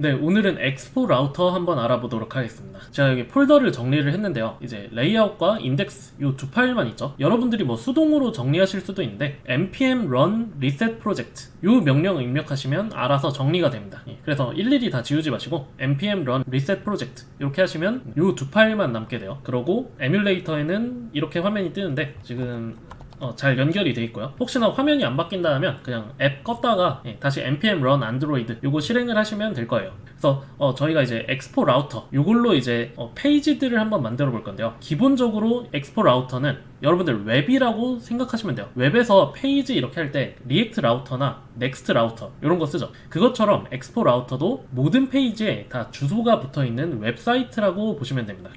네, 오늘은 엑스포 라우터 한번 알아보도록 하겠습니다. 제가 여기 폴더를 정리를 했는데요. 이제 레이아웃과 인덱스 이 두 파일만 있죠. 여러분들이 뭐 수동으로 정리하실 수도 있는데 npm run reset project 이 명령 입력하시면 알아서 정리가 됩니다. 예, 그래서 일일이 다 지우지 마시고 npm run reset project 이렇게 하시면 이 두 파일만 남게 돼요. 그러고 에뮬레이터에는 이렇게 화면이 뜨는데 지금 어, 잘 연결이 돼 있고요. 혹시나 화면이 안 바뀐다 하면 그냥 앱 껐다가 예, 다시 npm run android 요거 실행을 하시면 될 거예요. 그래서 어, 저희가 이제 엑스포 라우터 요걸로 이제 어, 페이지들을 한번 만들어 볼 건데요. 기본적으로 엑스포 라우터는 여러분들 웹이라고 생각하시면 돼요. 웹에서 페이지 이렇게 할 때 리액트 라우터나 넥스트 라우터 이런 거 쓰죠. 그것처럼 엑스포 라우터도 모든 페이지에 다 주소가 붙어 있는 웹사이트라고 보시면 됩니다.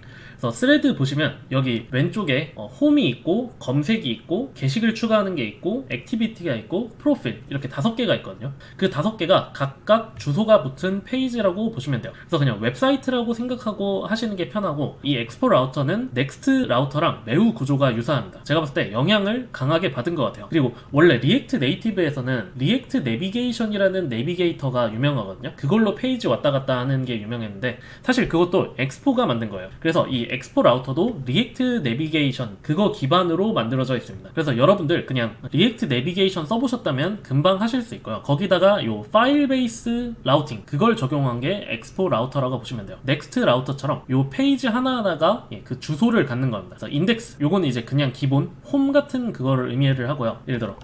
그래서 스레드 보시면 여기 왼쪽에 어, 홈이 있고 검색이 있고 게시글 추가하는 게 있고 액티비티가 있고 프로필 이렇게 다섯 개가 있거든요. 그 다섯 개가 각각 주소가 붙은 페이지라고 보시면 돼요. 그래서 그냥 웹사이트라고 생각하고 하시는 게 편하고 이 엑스포 라우터는 넥스트 라우터랑 매우 구조가 유사합니다. 제가 봤을 때 영향을 강하게 받은 것 같아요. 그리고 원래 리액트 네이티브에서는 리액트 내비게이션이라는 내비게이터가 유명하거든요. 그걸로 페이지 왔다 갔다 하는 게 유명했는데 사실 그것도 엑스포가 만든 거예요. 그래서 이 엑스포 라우터도 리액트 내비게이션 그거 기반으로 만들어져 있습니다. 그래서 여러분들 그냥 리액트 내비게이션 써보셨다면 금방 하실 수 있고요. 거기다가 요 파일 베이스 라우팅 그걸 적용한 게 엑스포 라우터라고 보시면 돼요. 넥스트 라우터처럼 요 페이지 하나하나가 예, 그 주소를 갖는 겁니다. 그래서 인덱스 요거는 이제 그냥 기본 홈 같은 그거를 의미를 하고요. 예를 들어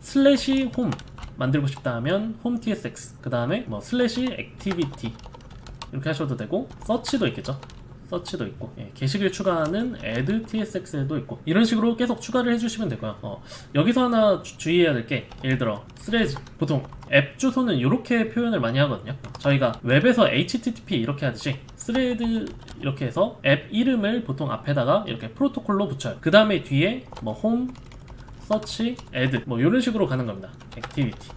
슬래시 홈 만들고 싶다 하면 홈 tsx 그 다음에 뭐 슬래시 액티비티 이렇게 하셔도 되고 서치도 있겠죠. 서치도 있고 예, 게시글 추가하는 add tsx도 있고 이런 식으로 계속 추가를 해주시면 되고요 어, 여기서 하나 주, 주의해야 될 게 예를 들어 스레즈 보통 앱 주소는 이렇게 표현을 많이 하거든요. 저희가 웹에서 http 이렇게 하듯이 스레드 이렇게 해서 앱 이름을 보통 앞에다가 이렇게 프로토콜로 붙여요. 그 다음에 뒤에 뭐 홈 서치 add 뭐 이런 식으로 가는 겁니다. 액티비티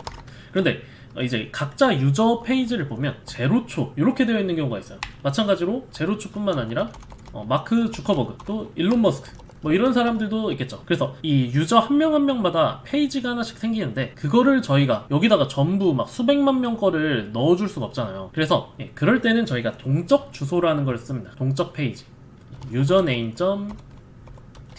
그런데 어, 이제 각자 유저 페이지를 보면 제로초 이렇게 되어 있는 경우가 있어요. 마찬가지로 제로초뿐만 아니라 어, 마크 주커버그 또 일론 머스크 뭐 이런 사람들도 있겠죠. 그래서 이 유저 한 명한 명마다 페이지가 하나씩 생기는데 그거를 저희가 여기다가 전부 막 수백만 명 거를 넣어줄 수가 없잖아요. 그래서 예, 그럴 때는 저희가 동적 주소라는 걸 씁니다. 동적 페이지 유저네임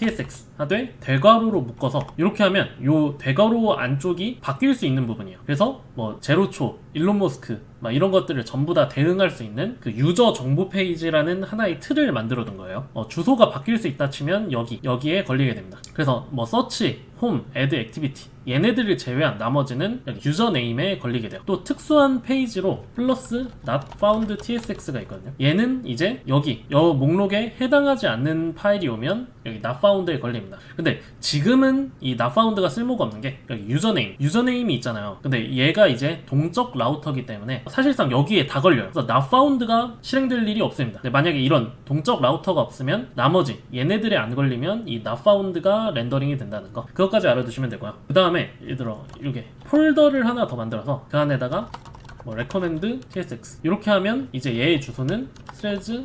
tsx 하되 대괄호로 묶어서 이렇게 하면 요 대괄호 안쪽이 바뀔 수 있는 부분이에요. 그래서 뭐 제로초, 일론 머스크 막 이런 것들을 전부 다 대응할 수 있는 그 유저 정보 페이지라는 하나의 틀을 만들어 둔 거예요. 어, 주소가 바뀔 수 있다 치면 여기 여기에 걸리게 됩니다. 그래서 뭐 서치, 홈, 애드 액티비티 얘네들을 제외한 나머지는 여기 유저 네임에 걸리게 돼요. 또 특수한 페이지로 플러스 not found tsx가 있거든요. 얘는 이제 여기 여 목록에 해당하지 않는 파일이 오면 여기 not found에 걸립니다. 근데 지금은 이 not found가 쓸모가 없는 게 여기 유저 네임, 유저 네임이 있잖아요. 근데 얘가 이제 동적 라우터기 때문에 사실상 여기에 다 걸려요. 그래서 found가 실행될 일이 없습니다. 만약에 이런 동적 라우터가 없으면 나머지 얘네들에 안 걸리면 이 found가 렌더링이 된다는 거. 그것까지 알아두시면 되고요. 그 다음에 예를 들어 이렇게 폴더를 하나 더 만들어서 그 안에다가 뭐 recommend tsx 이렇게 하면 이제 얘의 주소는 threads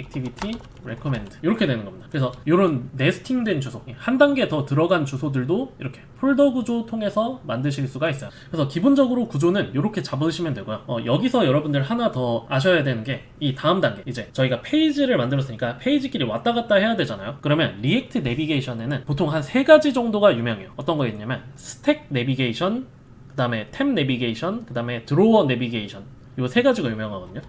activity recommend 이렇게 되는 겁니다. 그래서 이런 네스팅된 주소 한 단계 더 들어간 주소들도 이렇게 폴더 구조 통해서 만드실 수가 있어요. 그래서 기본적으로 구조는 이렇게 잡으시면 되고요. 어, 여기서 여러분들 하나 더 아셔야 되는 게 이 다음 단계 이제 저희가 페이지를 만들었으니까 페이지끼리 왔다 갔다 해야 되잖아요. 그러면 리액트 내비게이션에는 보통 한 세 가지 정도가 유명해요. 어떤 거 있냐면 스택 내비게이션, 그 다음에 탭 내비게이션, 그 다음에 드로어 내비게이션 이세 가지가 유명하거든요.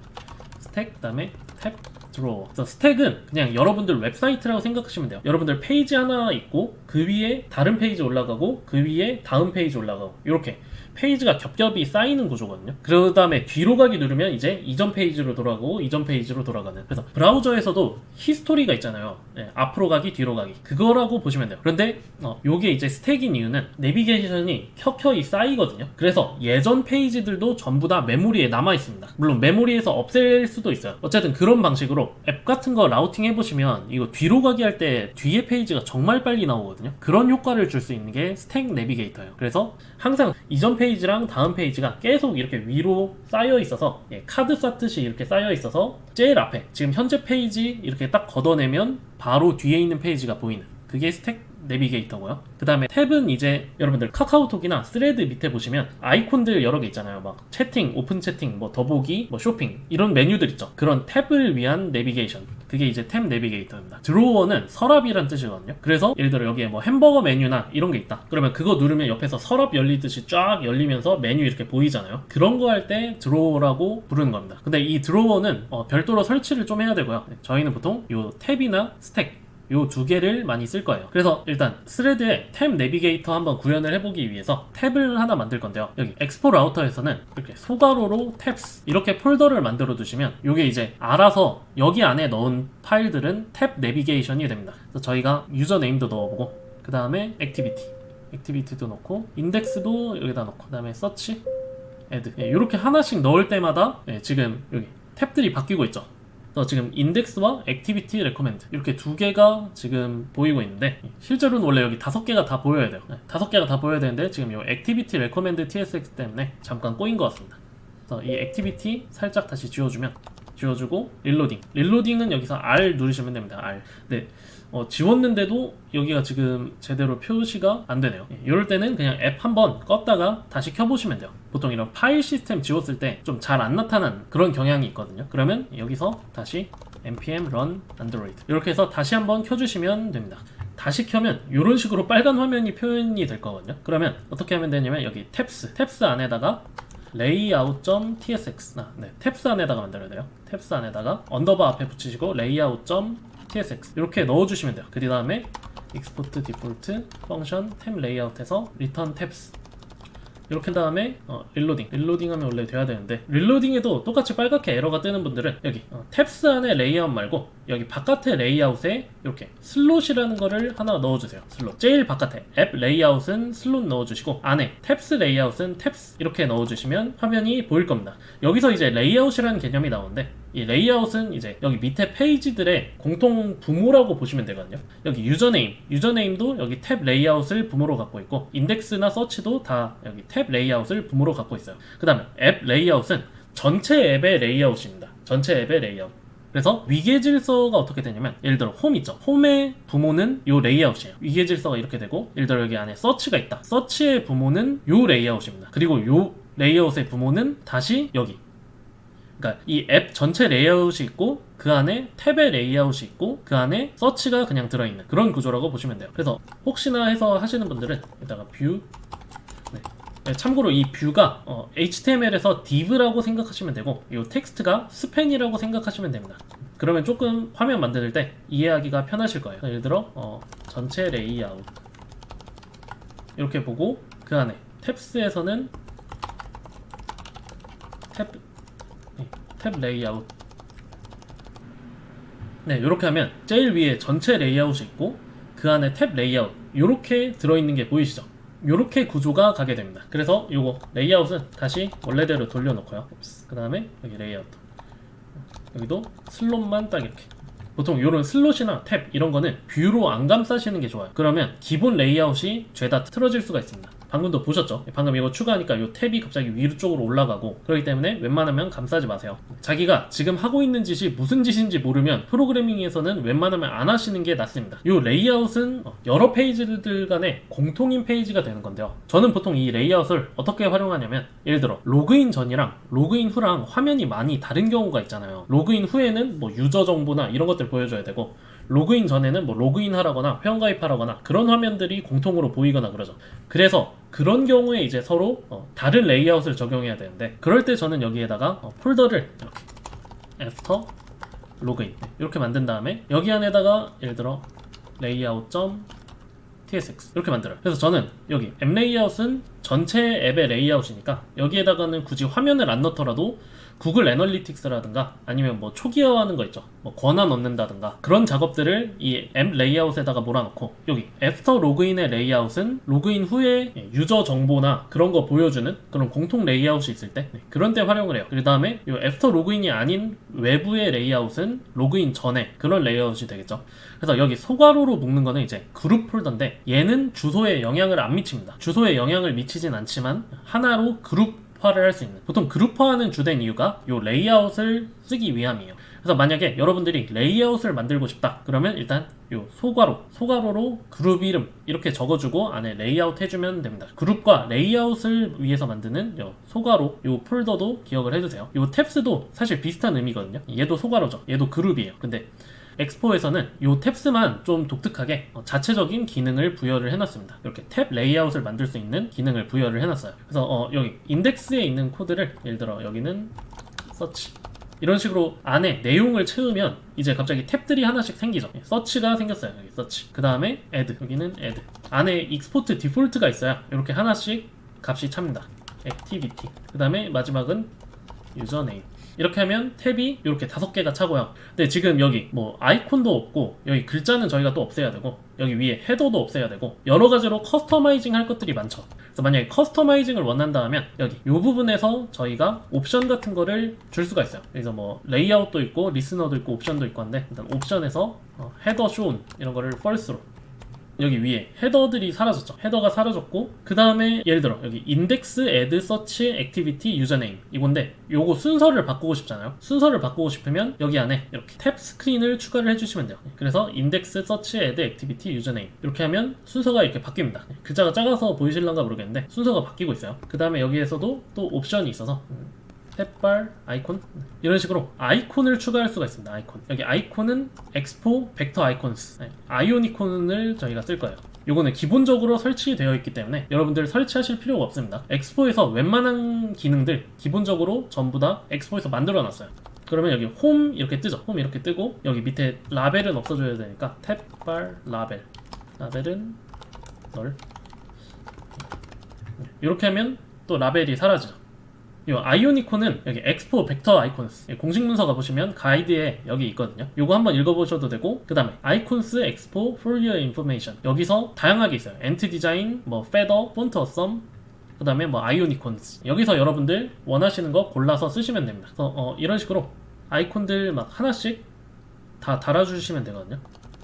스택, 그 다음에 탭, 드로어. 그래서 스택은 그냥 여러분들 웹사이트라고 생각하시면 돼요. 여러분들 페이지 하나 있고 그 위에 다른 페이지 올라가고 그 위에 다음 페이지 올라가고 이렇게 페이지가 겹겹이 쌓이는 구조거든요. 그 다음에 뒤로 가기 누르면 이제 이전 페이지로 돌아가고 이전 페이지로 돌아가는. 그래서 브라우저에서도 히스토리가 있잖아요. 네, 앞으로 가기, 뒤로 가기. 그거라고 보시면 돼요. 그런데 어, 요게 이제 스택인 이유는 내비게이션이 켜켜이 쌓이거든요. 그래서 예전 페이지들도 전부 다 메모리에 남아 있습니다. 물론 메모리에서 없앨 수도 있어요. 어쨌든 그런 방식으로 앱 같은 거 라우팅 해보시면 이거 뒤로 가기 할 때 뒤에 페이지가 정말 빨리 나오거든요. 그런 효과를 줄 수 있는 게 스택 내비게이터예요. 그래서 항상 이전 페이지 랑 다음 페이지가 계속 이렇게 위로 쌓여 있어서 예, 카드 쌓듯이 이렇게 쌓여 있어서 제일 앞에 지금 현재 페이지 이렇게 딱 걷어내면 바로 뒤에 있는 페이지가 보이는 그게 스택 내비게이터고요. 그 다음에 탭은 이제 여러분들 카카오톡이나 스레드 밑에 보시면 아이콘들 여러 개 있잖아요. 막 채팅, 오픈 채팅, 뭐 더보기, 뭐 쇼핑 이런 메뉴들 있죠. 그런 탭을 위한 내비게이션. 그게 이제 탭 내비게이터입니다. 드로워는 서랍이란 뜻이거든요. 그래서 예를 들어 여기에 뭐 햄버거 메뉴나 이런 게 있다. 그러면 그거 누르면 옆에서 서랍 열리듯이 쫙 열리면서 메뉴 이렇게 보이잖아요. 그런 거 할 때 드로워라고 부르는 겁니다. 근데 이 드로워는 어, 별도로 설치를 좀 해야 되고요. 네, 저희는 보통 요 탭이나 스택 요 두 개를 많이 쓸 거예요. 그래서 일단 스레드에 탭 내비게이터 한번 구현을 해보기 위해서 탭을 하나 만들 건데요. 여기 엑스포 라우터에서는 이렇게 소괄호로 탭스 이렇게 폴더를 만들어 두시면 요게 이제 알아서 여기 안에 넣은 파일들은 탭 내비게이션이 됩니다. 그래서 저희가 유저 네임도 넣어보고 그 다음에 액티비티 액티비티도 넣고 인덱스도 여기다 넣고 그 다음에 서치 애드 이렇게 하나씩 넣을 때마다 예, 지금 여기 탭들이 바뀌고 있죠. 그래서 지금 인덱스와 액티비티 레코멘드 이렇게 두 개가 지금 보이고 있는데 실제로는 원래 여기 다섯 개가 다 보여야 돼요. 네, 다섯 개가 다 보여야 되는데 지금 이 액티비티 레코멘드 TSX 때문에 잠깐 꼬인 것 같습니다. 그래서 이 액티비티 살짝 다시 지워주면 지워주고 릴로딩 릴로딩은 여기서 R 누르시면 됩니다. R 네. 어, 지웠는데도 여기가 지금 제대로 표시가 안 되네요. 예, 이럴 때는 그냥 앱 한번 껐다가 다시 켜보시면 돼요. 보통 이런 파일 시스템 지웠을 때 좀 잘 안 나타난 그런 경향이 있거든요. 그러면 여기서 다시 npm run android 이렇게 해서 다시 한번 켜주시면 됩니다. 다시 켜면 이런 식으로 빨간 화면이 표현이 될 거거든요. 그러면 어떻게 하면 되냐면 여기 탭스, 탭스 안에다가 layout.tsx 아, 네, 탭스 안에다가 만들어야 돼요. 탭스 안에다가 언더바 앞에 붙이시고 layout.tsx 이렇게 넣어주시면 돼요. 그 다음에 export default 펑션 탭 layout에서 return tabs. 이렇게 한 다음에 어, 릴로딩 릴로딩 하면 원래 돼야 되는데 릴로딩에도 똑같이 빨갛게 에러가 뜨는 분들은 여기 어, 탭스 안에 레이아웃 말고 여기 바깥의 레이아웃에 이렇게 슬롯이라는 거를 하나 넣어주세요. 슬롯 제일 바깥에 앱 레이아웃은 슬롯 넣어주시고 안에 탭스 레이아웃은 탭스 이렇게 넣어주시면 화면이 보일 겁니다. 여기서 이제 레이아웃이라는 개념이 나오는데 이 레이아웃은 이제 여기 밑에 페이지들의 공통 부모라고 보시면 되거든요. 여기 유저네임, 유저네임도 여기 탭 레이아웃을 부모로 갖고 있고 인덱스나 서치도 다 여기 탭 레이아웃을 부모로 갖고 있어요. 그 다음에 앱 레이아웃은 전체 앱의 레이아웃입니다. 전체 앱의 레이아웃. 그래서 위계 질서가 어떻게 되냐면 예를 들어 홈 있죠. 홈의 부모는 요 레이아웃이에요. 위계 질서가 이렇게 되고 예를 들어 여기 안에 서치가 있다. 서치의 부모는 요 레이아웃입니다. 그리고 요 레이아웃의 부모는 다시 여기 그러니까 이 앱 전체 레이아웃이 있고 그 안에 탭의 레이아웃이 있고 그 안에 서치가 그냥 들어있는 그런 구조라고 보시면 돼요. 그래서 혹시나 해서 하시는 분들은 이따가 뷰 네. 네, 참고로 이 뷰가 어, HTML에서 div라고 생각하시면 되고 이 텍스트가 스팬이라고 생각하시면 됩니다. 그러면 조금 화면 만들 때 이해하기가 편하실 거예요. 예를 들어 어, 전체 레이아웃 이렇게 보고 그 안에 탭스에서는 탭 탭 레이아웃. 네 이렇게 하면 제일 위에 전체 레이아웃이 있고 그 안에 탭 레이아웃 이렇게 들어있는 게 보이시죠? 이렇게 구조가 가게 됩니다. 그래서 요거 레이아웃은 다시 원래대로 돌려놓고요. 그 다음에 여기 레이아웃. 여기도 슬롯만 딱 이렇게. 보통 이런 슬롯이나 탭 이런 거는 뷰로 안 감싸시는 게 좋아요. 그러면 기본 레이아웃이 죄다 틀어질 수가 있습니다 방금도 보셨죠? 방금 이거 추가하니까 이 탭이 갑자기 위로 쪽으로 올라가고 그렇기 때문에 웬만하면 감싸지 마세요. 자기가 지금 하고 있는 짓이 무슨 짓인지 모르면 프로그래밍에서는 웬만하면 안 하시는 게 낫습니다. 이 레이아웃은 여러 페이지들 간의 공통인 페이지가 되는 건데요. 저는 보통 이 레이아웃을 어떻게 활용하냐면 예를 들어 로그인 전이랑 로그인 후랑 화면이 많이 다른 경우가 있잖아요. 로그인 후에는 뭐 유저 정보나 이런 것들 보여줘야 되고 로그인 전에는 뭐 로그인 하라거나 회원 가입하라거나 그런 화면들이 공통으로 보이거나 그러죠. 그래서 그런 경우에 이제 서로 어, 다른 레이아웃을 적용해야 되는데 그럴 때 저는 여기에다가 어, 폴더를 이렇게 애프터 로그인 네, 이렇게 만든 다음에 여기 안에다가 예를 들어 레이아웃 점 tsx 이렇게 만들어요. 그래서 저는 여기 앱 레이아웃은 전체 앱의 레이아웃이니까 여기에다가는 굳이 화면을 안 넣더라도 구글 애널리틱스라든가 아니면 뭐 초기화하는 거 있죠. 뭐 권한 넣는다든가 그런 작업들을 이 앱 레이아웃에다가 몰아넣고 여기 애프터 로그인의 레이아웃은 로그인 후에 유저 정보나 그런 거 보여주는 그런 공통 레이아웃이 있을 때 네, 그런 때 활용을 해요. 그 다음에 이 애프터 로그인이 아닌 외부의 레이아웃은 로그인 전에 그런 레이아웃이 되겠죠. 그래서 여기 소괄호로 묶는 거는 이제 그룹 폴더인데 얘는 주소에 영향을 안 미칩니다. 주소에 영향을 미치 진 않지만 하나로 그룹 그룹화를 할 수 있는 보통 그룹화하는 주된 이유가 요 레이아웃을 쓰기 위함이에요. 그래서 만약에 여러분들이 레이아웃을 만들고 싶다 그러면 일단 요 소괄호 소괄호로 그룹 이름 이렇게 적어주고 안에 레이아웃 해주면 됩니다. 그룹과 레이아웃을 위해서 만드는 요 소괄호 요 폴더도 기억을 해주세요. 요 탭스도 사실 비슷한 의미거든요. 얘도 소괄호죠. 얘도 그룹이에요. 근데 엑스포에서는 이 탭스만 좀 독특하게 어, 자체적인 기능을 부여를 해놨습니다. 이렇게 탭 레이아웃을 만들 수 있는 기능을 부여를 해놨어요. 그래서 어, 여기 인덱스에 있는 코드를 예를 들어 여기는 서치 이런 식으로 안에 내용을 채우면 이제 갑자기 탭들이 하나씩 생기죠. 예, 서치가 생겼어요. 여기 서치. 그 다음에 add 여기는 add 안에 익스포트 디폴트가 있어요. 이렇게 하나씩 값이 찹니다. activity 그 다음에 마지막은 유저네임 이렇게 하면 탭이 이렇게 다섯 개가 차고요. 근데 지금 여기 뭐 아이콘도 없고 여기 글자는 저희가 또 없애야 되고 여기 위에 헤더도 없애야 되고 여러 가지로 커스터마이징 할 것들이 많죠. 그래서 만약에 커스터마이징을 원한다 하면 여기 이 부분에서 저희가 옵션 같은 거를 줄 수가 있어요. 그래서 뭐 레이아웃도 있고 리스너도 있고 옵션도 있고 한데 일단 옵션에서 어, 헤더 쇼운 이런 거를 false로 여기 위에 헤더들이 사라졌죠. 헤더가 사라졌고 그 다음에 예를 들어 여기 인덱스 애드 서치 액티비티 유저네임 이건데 요거 순서를 바꾸고 싶잖아요. 순서를 바꾸고 싶으면 여기 안에 이렇게 탭 스크린을 추가를 해주시면 돼요. 그래서 인덱스 서치 애드 액티비티 유저네임 이렇게 하면 순서가 이렇게 바뀝니다. 글자가 작아서 보이실런가 모르겠는데 순서가 바뀌고 있어요. 그 다음에 여기에서도 또 옵션이 있어서 탭발 아이콘 이런 식으로 아이콘을 추가할 수가 있습니다. 아이콘 여기 아이콘은 엑스포 벡터 아이콘스 네, 아이오니콘을 저희가 쓸 거예요. 요거는 기본적으로 설치되어 있기 때문에 여러분들 설치하실 필요가 없습니다. 엑스포에서 웬만한 기능들 기본적으로 전부 다 엑스포에서 만들어 놨어요. 그러면 여기 홈 이렇게 뜨죠. 홈 이렇게 뜨고 여기 밑에 라벨은 없어져야 되니까 탭발 라벨 라벨은 널 이렇게 하면 또 라벨이 사라지죠. 이 아이오니콘은 여기 엑스포 벡터 아이콘스 예, 공식 문서 가보시면 가이드에 여기 있거든요. 요거 한번 읽어보셔도 되고 그 다음에 아이콘스 엑스포 your information 여기서 다양하게 있어요. 엔트 디자인, 뭐 페더, 폰트 어썸 그 다음에 뭐 아이오니콘스 여기서 여러분들 원하시는 거 골라서 쓰시면 됩니다. 그래서 어, 이런 식으로 아이콘들 막 하나씩 다 달아주시면 되거든요.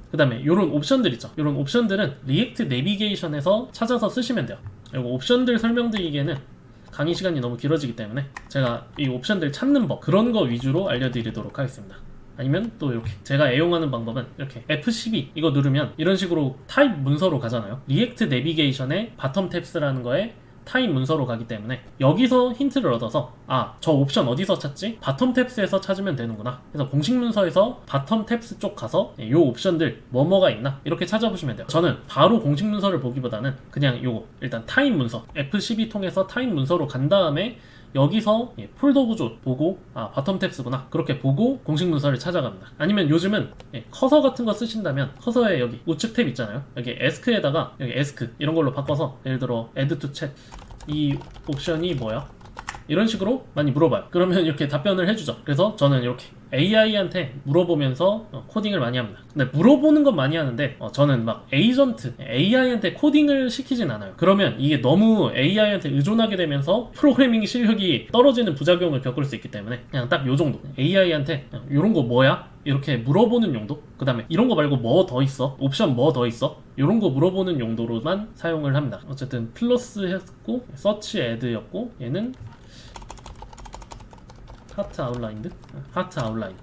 그 다음에 이런 옵션들 있죠. 이런 옵션들은 리액트 내비게이션에서 찾아서 쓰시면 돼요. 이거 옵션들 설명드리기에는 강의 시간이 너무 길어지기 때문에 제가 이 옵션들 찾는 법 그런 거 위주로 알려드리도록 하겠습니다. 아니면 또 이렇게 제가 애용하는 방법은 이렇게 F12 이거 누르면 이런 식으로 타입 문서로 가잖아요. 리액트 내비게이션의 바텀 탭스라는 거에 타입 문서로 가기 때문에 여기서 힌트를 얻어서 아 저 옵션 어디서 찾지? 바텀 탭스에서 찾으면 되는구나. 그래서 공식 문서에서 바텀 탭스 쪽 가서 이 옵션들 뭐뭐가 있나? 이렇게 찾아보시면 돼요. 저는 바로 공식 문서를 보기보다는 그냥 요거 일단 타입 문서 F12 통해서 타입 문서로 간 다음에 여기서 예, 폴더 구조 보고 아 바텀 탭스구나 그렇게 보고 공식 문서를 찾아갑니다 아니면 요즘은 예, 커서 같은 거 쓰신다면 커서에 여기 우측 탭 있잖아요 여기 에스크에다가 여기 에스크 이런 걸로 바꿔서 예를 들어 add to chat 이 옵션이 뭐야? 이런 식으로 많이 물어봐요. 그러면 이렇게 답변을 해주죠. 그래서 저는 이렇게 AI한테 물어보면서 어, 코딩을 많이 합니다. 근데 물어보는 건 많이 하는데 어, 저는 막 에이전트, AI한테 코딩을 시키진 않아요. 그러면 이게 너무 AI한테 의존하게 되면서 프로그래밍 실력이 떨어지는 부작용을 겪을 수 있기 때문에 그냥 딱 요 정도. AI한테 이런 거 뭐야? 이렇게 물어보는 용도? 그 다음에 이런 거 말고 뭐 더 있어? 옵션 뭐 더 있어? 이런 거 물어보는 용도로만 사용을 합니다. 어쨌든 플러스 했고 서치 애드였고 얘는 하트 아웃라인드? 하트 아웃라인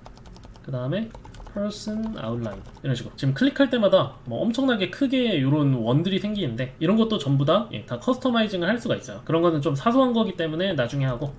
그 다음에 person outline. 이런 식으로. 지금 클릭할 때마다 뭐 엄청나게 크게 이런 원들이 생기는데 이런 것도 전부 다, 예, 다 커스터마이징을 할 수가 있어요. 그런 거는 좀 사소한 거기 때문에 나중에 하고.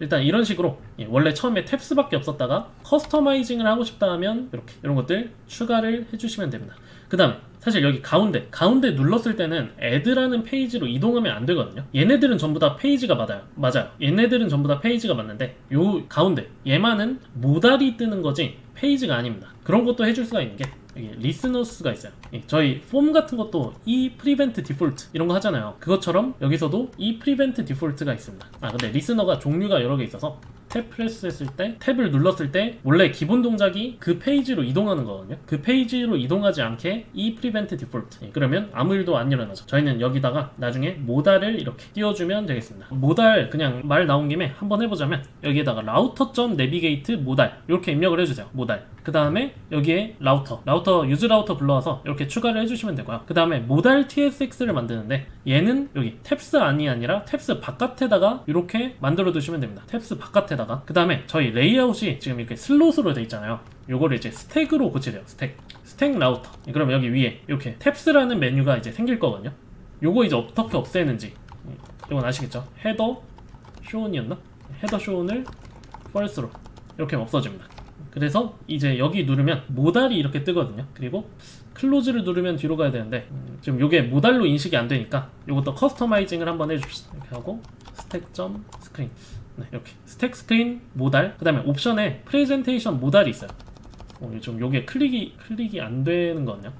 일단 이런 식으로 예, 원래 처음에 탭스밖에 없었다가 커스터마이징을 하고 싶다 하면 이렇게 이런 것들 추가를 해주시면 됩니다 그 다음에 사실 여기 가운데 가운데 눌렀을 때는 애드라는 페이지로 이동하면 안 되거든요. 얘네들은 전부 다 페이지가 맞아요. 맞아요. 얘네들은 전부 다 페이지가 맞는데 요 가운데 얘만은 모달이 뜨는 거지 페이지가 아닙니다. 그런 것도 해줄 수가 있는 게 리스너스가 있어요. 예, 저희 폼 같은 것도 이 프리벤트 디폴트 이런 거 하잖아요. 그것처럼 여기서도 이 프리벤트 디폴트가 있습니다. 아 근데 리스너가 종류가 여러 개 있어서 탭 프레스 했을 때 탭을 눌렀을 때 원래 기본 동작이 그 페이지로 이동하는 거거든요. 그 페이지로 이동하지 않게 이 프리벤트 디폴트 예, 그러면 아무 일도 안 일어나죠. 저희는 여기다가 나중에 모달을 이렇게 띄워주면 되겠습니다. 모달 그냥 말 나온 김에 한번 해보자면 여기에다가 라우터.내비게이트 모달 이렇게 입력을 해주세요. 모달. 그 다음에 여기에 라우터, 라우터 유즈 라우터 불러와서 이렇게 추가를 해주시면 되고요. 그 다음에 모달 TSX를 만드는데 얘는 여기 탭스 안이 아니라 탭스 바깥에다가 이렇게 만들어 두시면 됩니다. 탭스 바깥에 다가 그 다음에 저희 레이아웃이 지금 이렇게 슬롯으로 돼 있잖아요. 요거를 이제 스택으로 고치래요. 스택, 스택 라우터. 그럼 여기 위에 이렇게 탭스라는 메뉴가 이제 생길 거거든요. 요거 이제 어떻게 없애는지 이건 아시겠죠? 헤더 쇼온이었나? 헤더 쇼온을 펄스로 이렇게 없어집니다. 그래서 이제 여기 누르면 모달이 이렇게 뜨거든요. 그리고 클로즈를 누르면 뒤로 가야 되는데 음, 지금 이게 모달로 인식이 안 되니까 이것도 커스터마이징을 한번 해줍시다. 이렇게 하고 스택 점 스크린 네, 이렇게. 스택 스크린 모달. 그 다음에 옵션에 프레젠테이션 모달이 있어요. 어, 좀 요게 클릭이 클릭이 안 되는 거거든요.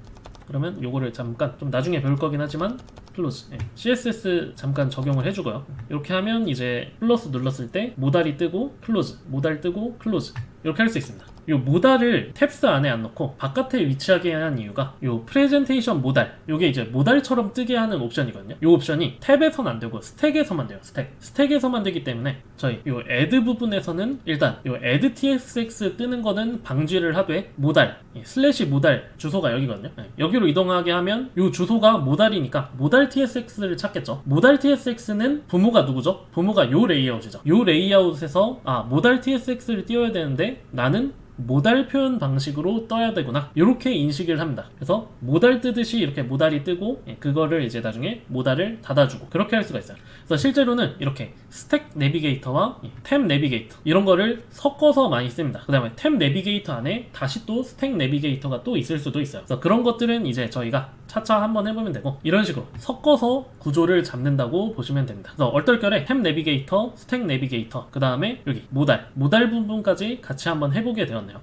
그러면 요거를 잠깐 좀 나중에 배울 거긴 하지만 클로즈 예, CSS 잠깐 적용을 해주고요. 이렇게 하면 이제 플러스 눌렀을 때 모달이 뜨고 클로즈 모달 뜨고 클로즈 이렇게 할 수 있습니다 요 모달을 탭스 안에 안 넣고 바깥에 위치하게 한 이유가 요 프레젠테이션 모달 요게 이제 모달처럼 뜨게 하는 옵션이거든요. 요 옵션이 탭에선 안 되고 스택에서만 돼요 스택. 스택에서만 되기 때문에 저희 요 add 부분에서는 일단 요 add tsx 뜨는 거는 방지를 하되 모달 예, 슬래시 모달 주소가 여기거든요. 예, 여기로 이동하게 하면 요 주소가 모달이니까 모달 tsx를 찾겠죠. 모달 tsx는 부모가 누구죠? 부모가 요 레이아웃이죠. 요 레이아웃에서 아 모달 tsx를 띄워야 되는데 나는 모달 표현 방식으로 떠야 되구나. 이렇게 인식을 합니다. 그래서 모달 뜨듯이 이렇게 모달이 뜨고 예, 그거를 이제 나중에 모달을 닫아주고. 그렇게 할 수가 있어요. 그래서 실제로는 이렇게 스택 내비게이터와 이탭 내비게이터 이런 거를 섞어서 많이 씁니다. 그 다음에 탭 내비게이터 안에 다시 또 스택 내비게이터가 또 있을 수도 있어요. 그래서 그런 것들은 이제 저희가 차차 한번 해보면 되고 이런 식으로 섞어서 구조를 잡는다고 보시면 됩니다. 그래서 얼떨결에 탭 내비게이터, 스택 내비게이터 그 다음에 여기 모달 모달 부분까지 같이 한번 해보게 되었네요